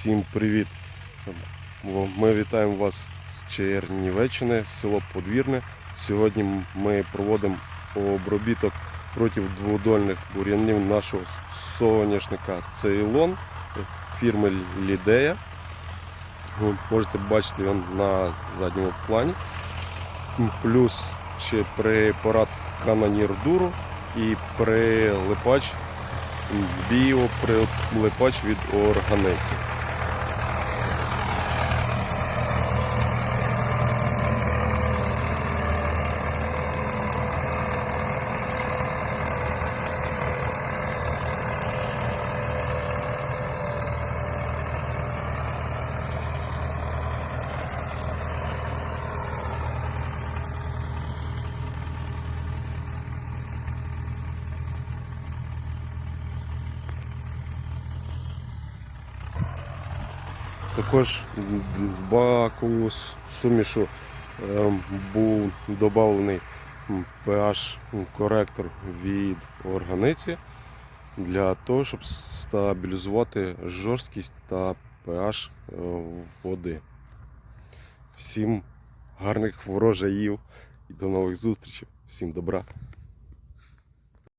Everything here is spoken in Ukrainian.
Всім привіт! Ми вітаємо вас з Чернівеччини, село Подвірне. Сьогодні ми проводимо обробіток проти дводольних бур'янів нашого соняшника Цейлон фірми Лідея. Ви можете бачити його на задньому плані. Плюс ще препарат Канонір Дуру і прилипач біоприлипач від органиці. Також в бакову с- сумішу ем, був додавлений pH коректор від органиці для того, щоб стабілізувати жорсткість та pH е, води. Всім гарних врожаїв і до нових зустрічей. Всім добра!